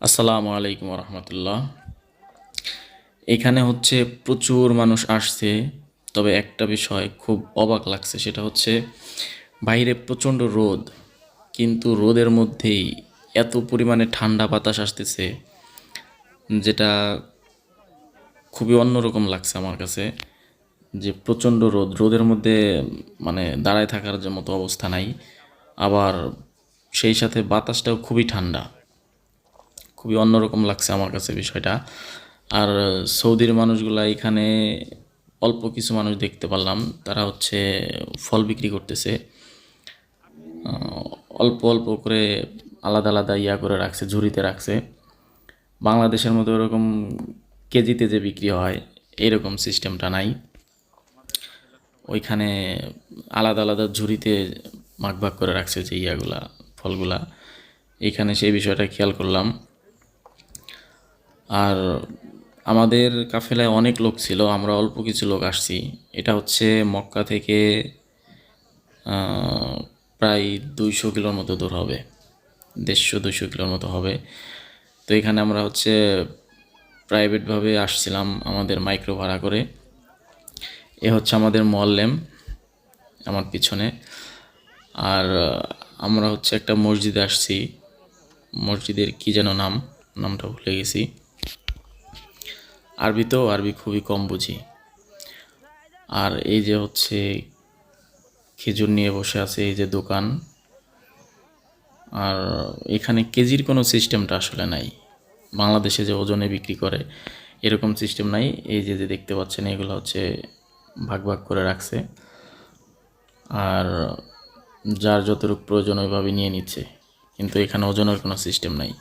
আসসালামু আলাইকুম রহমতুল্লাহ এখানে হচ্ছে প্রচুর মানুষ আসছে, তবে একটা বিষয় খুব অবাক লাগছে, সেটা হচ্ছে বাইরে প্রচণ্ড রোদ, কিন্তু রোদের মধ্যেই এত পরিমাণে ঠান্ডা বাতাস আসতেছে, যেটা খুবই অন্যরকম লাগছে আমার কাছে, যে প্রচণ্ড রোদ, রোদের মধ্যে মানে দাঁড়ায় থাকার যে মতো অবস্থা নাই, আবার সেই সাথে বাতাসটাও খুবই ঠান্ডা। খুবই অন্যরকম লাগছে আমার কাছে বিষয়টা। আর সৌদির মানুষগুলা এখানে অল্প কিছু মানুষ দেখতে পারলাম, তারা হচ্ছে ফল বিক্রি করতেছে। অল্প অল্প করে আলাদা আলাদা ইয়া করে রাখছে, ঝুড়িতে রাখছে। বাংলাদেশের মতো এরকম কেজিতে যে বিক্রি হয়, এরকম সিস্টেমটা নাই। ওইখানে আলাদা আলাদা ঝুড়িতে ভাগ ভাগ করে রাখছে যে ইয়াগুলা, ফলগুলা। এখানে সেই বিষয়টা খেয়াল করলাম। আর আমাদের কাফেলায় অনেক লোক ছিল, আমরা অল্প কিছু লোক আসছি। এটা হচ্ছে মক্কা থেকে প্রায় দুইশো কিলোর মতো দূর হবে, দেড়শো দুইশো কিলোর মতো হবে। তো এখানে আমরা হচ্ছে প্রাইভেটভাবে আসছিলাম আমাদের মাইক্রো ভাড়া করে। এ হচ্ছে আমাদের মল্লেম আমার পিছনে। আর আমরা হচ্ছে একটা মসজিদে আসছি। মসজিদের কি যেন নাম, নামটা ভুলে গেছি। আরবিতেও আরবি খুবই কম বুঝি। আর এই যে হচ্ছে খেজুর নিয়ে বসে আছে এই যে দোকান, আর এখানে কেজির কোনো সিস্টেমটা আসলে নাই। বাংলাদেশে যে ওজনে বিক্রি করে, এরকম সিস্টেম নাই। এই যে যে দেখতে পাচ্ছেন, এগুলো হচ্ছে ভাগ ভাগ করে রাখছে। আর যার যতটুকু প্রয়োজন ওইভাবে নিয়ে নিচ্ছে। কিন্তু এখানে ওজনের কোনো সিস্টেম নাই।